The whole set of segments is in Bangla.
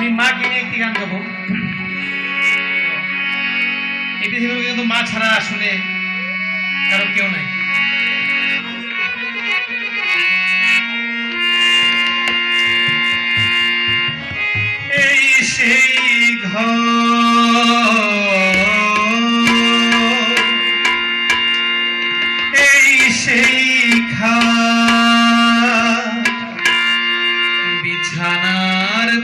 আমি মাকে নিয়ে একটি গান গাবো। এটি কিন্তু মা ছাড়া আসলে কারও কেউ নাই।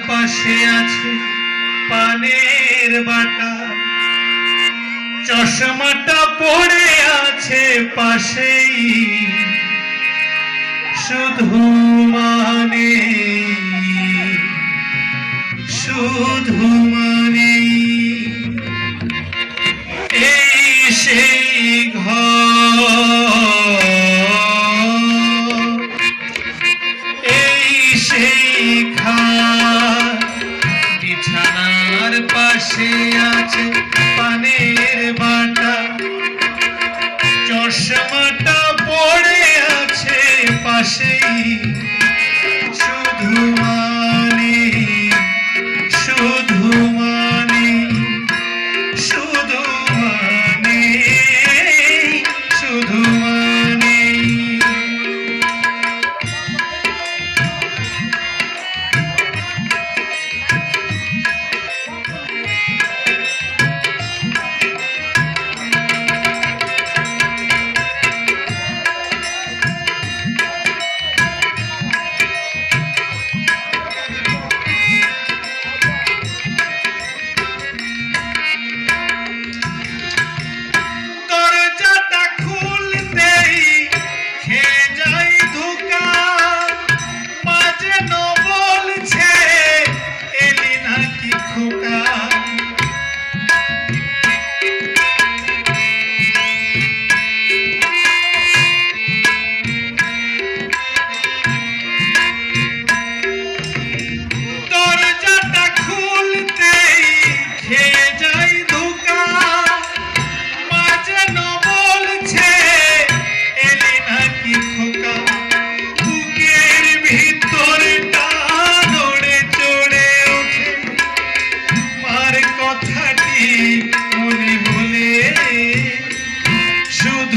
পাশে আছে পানের বাটা। চশমাটা পড়ে আছে পাশেই। শুধু মানে শুধু মানে। এই সেই ঘর, এই সেই খাট পাশে আছে পানির বাটা। চশমাটা পড়ে আছে পাশেই।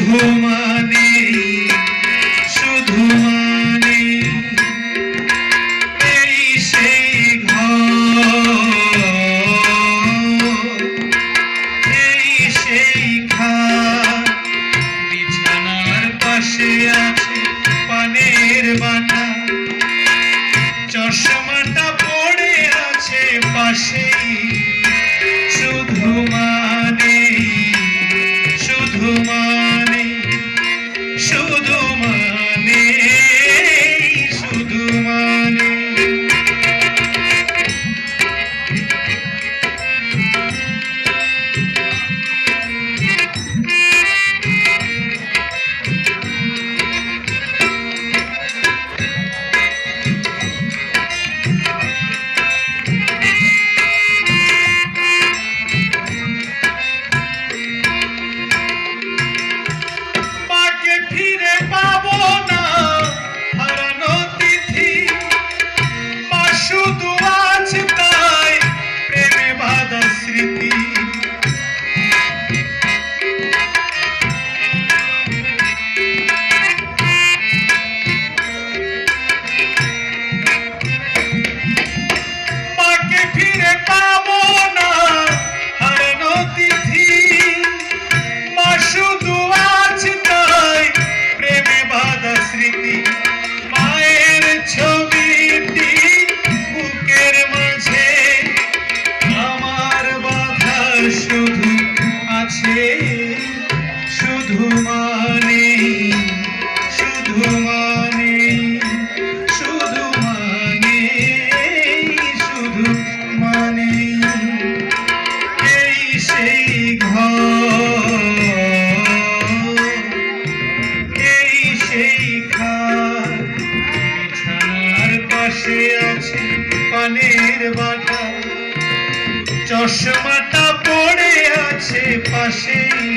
শুধু মানে শুধু মানে শুধু মানে মানে। সেই ঘর, এই সেই খাট পাশে আছে পানের বাটা। চশমাটা পড়ে আছে পাশেই।